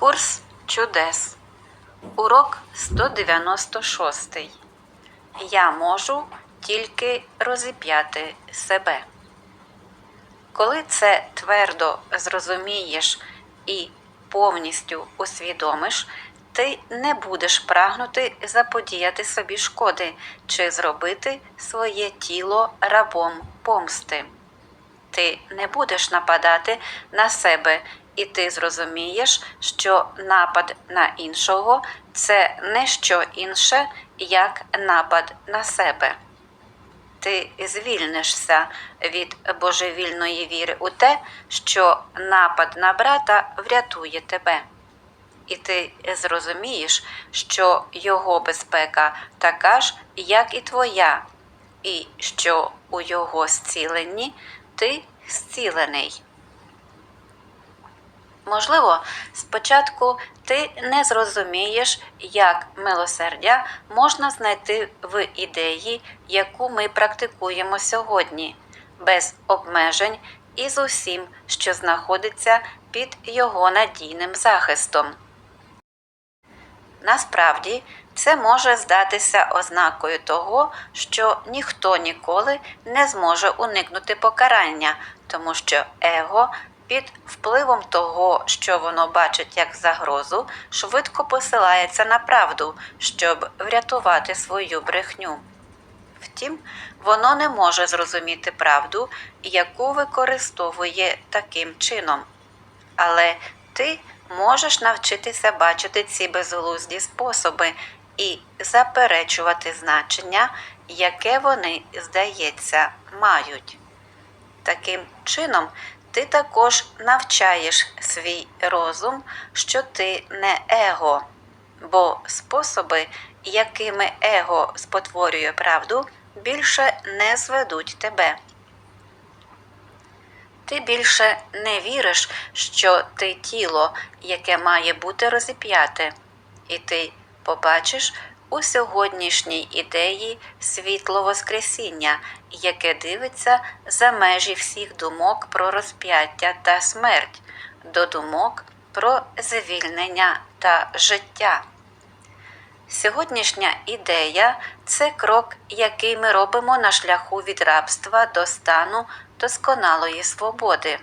Курс чудес. Урок 196. Я можу тільки розіп'яти себе. Коли це твердо зрозумієш і повністю усвідомиш, ти не будеш прагнути заподіяти собі шкоди чи зробити своє тіло рабом помсти. Ти не будеш нападати на себе, і ти зрозумієш, що напад на іншого це не що інше, як напад на себе. Ти звільнишся від божевільної віри у те, що напад на брата врятує тебе. І ти зрозумієш, що його безпека така ж, як і твоя, і що у його зціленні ти зцілений. Можливо, спочатку ти не зрозумієш, як милосердя можна знайти в ідеї, яку ми практикуємо сьогодні, без обмежень і з усім, що знаходиться під його надійним захистом. Насправді, це може здатися ознакою того, що ніхто ніколи не зможе уникнути покарання, тому що его під впливом того, що воно бачить як загрозу, швидко посилається на правду, щоб врятувати свою брехню. Втім, воно не може зрозуміти правду, яку використовує таким чином. Але ти можеш навчитися бачити ці безглузді способи і заперечувати значення, яке вони, здається, мають. Таким чином, ти також навчаєш свій розум, що ти не его, бо способи, якими его спотворює правду, більше не зведуть тебе. Ти більше не віриш, що ти тіло, яке має бути розіп'яте, і ти побачиш у сьогоднішній ідеї світло Воскресіння, яке дивиться за межі всіх думок про розп'яття та смерть, до думок про звільнення та життя. Сьогоднішня ідея це крок, який ми робимо на шляху від рабства до стану досконалої свободи.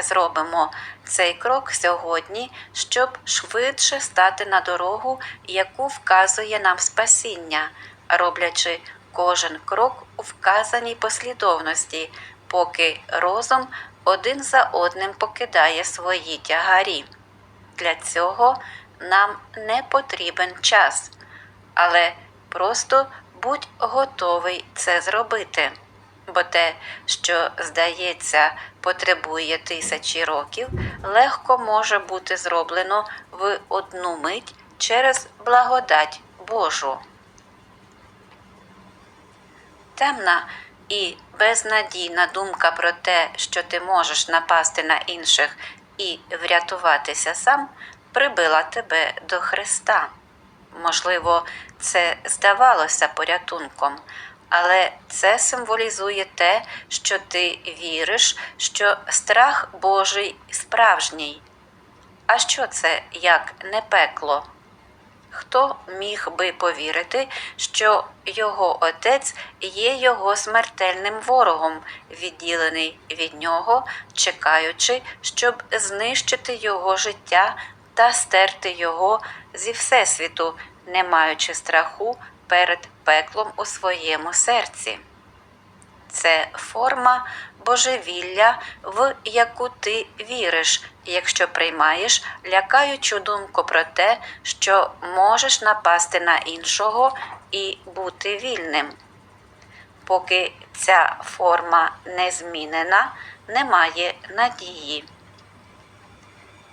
Зробимо цей крок сьогодні, щоб швидше стати на дорогу, яку вказує нам спасіння, роблячи кожен крок у вказаній послідовності, поки розум один за одним покидає свої тягарі. Для цього нам не потрібен час, але просто будь готовий це зробити. Бо те, що, здається, потребує тисячі років, легко може бути зроблено в одну мить через благодать Божу. Темна і безнадійна думка про те, що ти можеш напасти на інших і врятуватися сам, прибила тебе до Христа. Можливо, це здавалося порятунком, але це символізує те, що ти віриш, що страх Божий справжній. А що це як не пекло? Хто міг би повірити, що його отець є його смертельним ворогом, відділений від нього, чекаючи, щоб знищити його життя та стерти його зі всесвіту, не маючи страху перед пеклом у своєму серці? Це форма божевілля, в яку ти віриш, якщо приймаєш лякаючу думку про те, що можеш напасти на іншого і бути вільним. Поки ця форма не змінена, немає надії.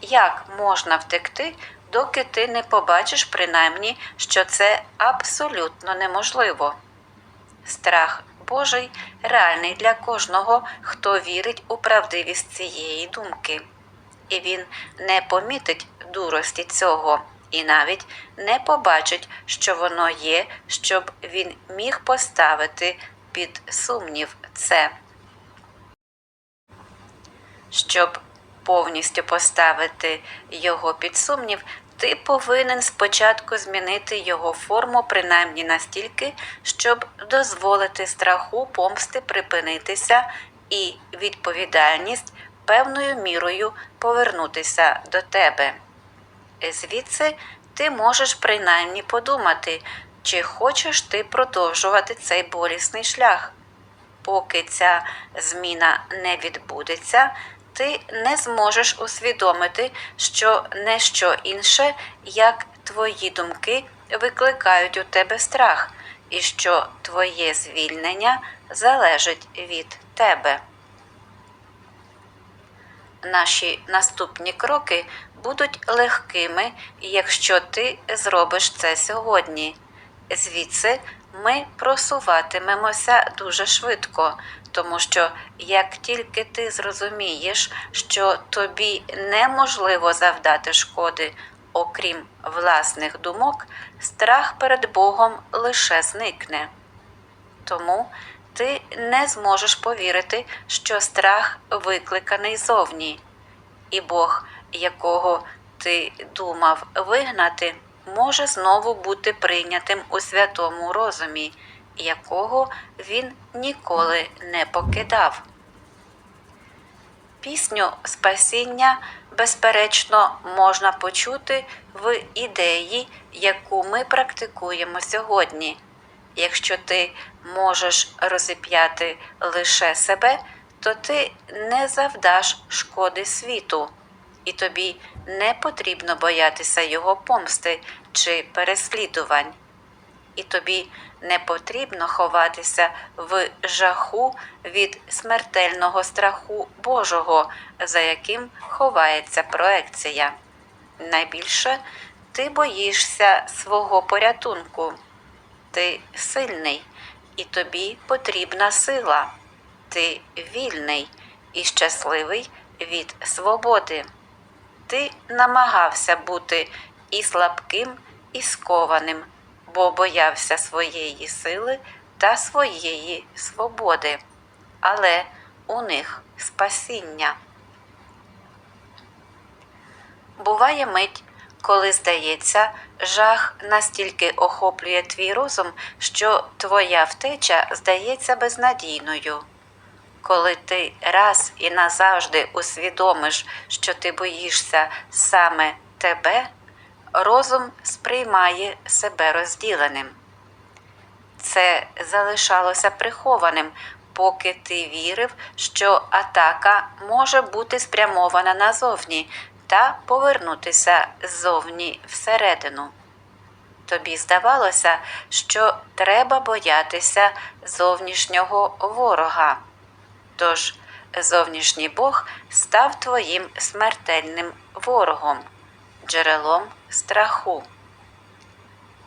Як можна втекти, доки ти не побачиш принаймні, що це абсолютно неможливо? Страх Божий реальний для кожного, хто вірить у правдивість цієї думки. І він не помітить дурості цього, і навіть не побачить, що воно є, щоб він міг поставити під сумнів це. Щоб повністю поставити його під сумнів, ти повинен спочатку змінити його форму принаймні настільки, щоб дозволити страху помсти припинитися і відповідальність певною мірою повернутися до тебе. Звідси ти можеш принаймні подумати, чи хочеш ти продовжувати цей болісний шлях. Поки ця зміна не відбудеться, ти не зможеш усвідомити, що не що інше, як твої думки викликають у тебе страх, і що твоє звільнення залежить від тебе. Наші наступні кроки будуть легкими, якщо ти зробиш це сьогодні. Звідси ми просуватимемося дуже швидко, тому що як тільки ти зрозумієш, що тобі неможливо завдати шкоди, окрім власних думок, страх перед Богом лише зникне. Тому ти не зможеш повірити, що страх викликаний зовні, і Бог, якого ти думав вигнати, може знову бути прийнятим у святому розумі, якого він ніколи не покидав. Пісню спасіння, безперечно, можна почути в ідеї, яку ми практикуємо сьогодні. Якщо ти можеш розіп'яти лише себе, то ти не завдаш шкоди світу, і тобі не потрібно боятися його помсти чи переслідувань. І тобі не потрібно ховатися в жаху від смертельного страху Божого, за яким ховається проекція. Найбільше ти боїшся свого порятунку. Ти сильний, і тобі потрібна сила. Ти вільний і щасливий від свободи. Ти намагався бути і слабким, і скованим, бо боявся своєї сили та своєї свободи, але у них спасіння. Буває мить, коли здається, жах настільки охоплює твій розум, що твоя втеча здається безнадійною. Коли ти раз і назавжди усвідомиш, що ти боїшся саме тебе, розум сприймає себе розділеним. Це залишалося прихованим, поки ти вірив, що атака може бути спрямована назовні та повернутися ззовні всередину. Тобі здавалося, що треба боятися зовнішнього ворога. Тож зовнішній Бог став твоїм смертельним ворогом, джерелом страху.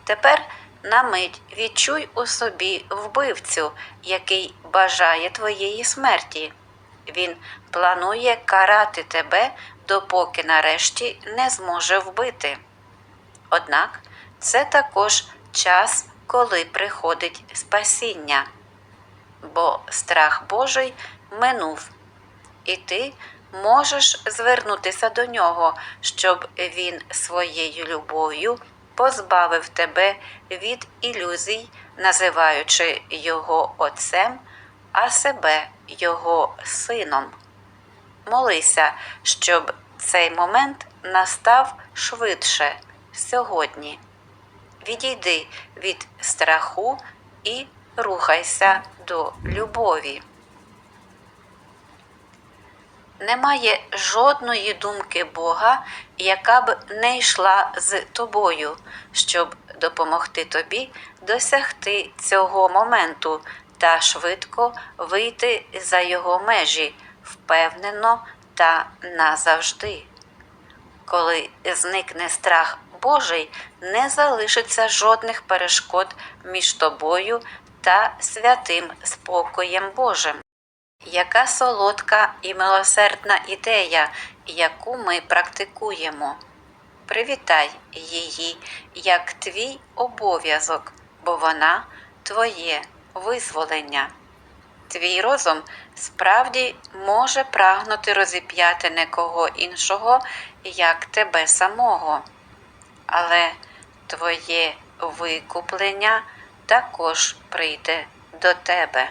Тепер на мить відчуй у собі вбивцю, який бажає твоєї смерті. Він планує карати тебе, допоки нарешті не зможе вбити. Однак це також час, коли приходить спасіння, бо страх Божий минув, і ти можеш звернутися до нього, щоб він своєю любов'ю позбавив тебе від ілюзій, називаючи його Отцем, а себе його сином. Молися, щоб цей момент настав швидше сьогодні. Відійди від страху і рухайся до любові. Немає жодної думки Бога, яка б не йшла з тобою, щоб допомогти тобі досягти цього моменту та швидко вийти за його межі впевнено та назавжди. Коли зникне страх Божий, не залишиться жодних перешкод між тобою та святим спокоєм Божим. Яка солодка і милосердна ідея, яку ми практикуємо. Привітай її як твій обов'язок, бо вона твоє визволення. Твій розум справді може прагнути розіп'яти не кого іншого, як тебе самого, але твоє викуплення також прийде до тебе.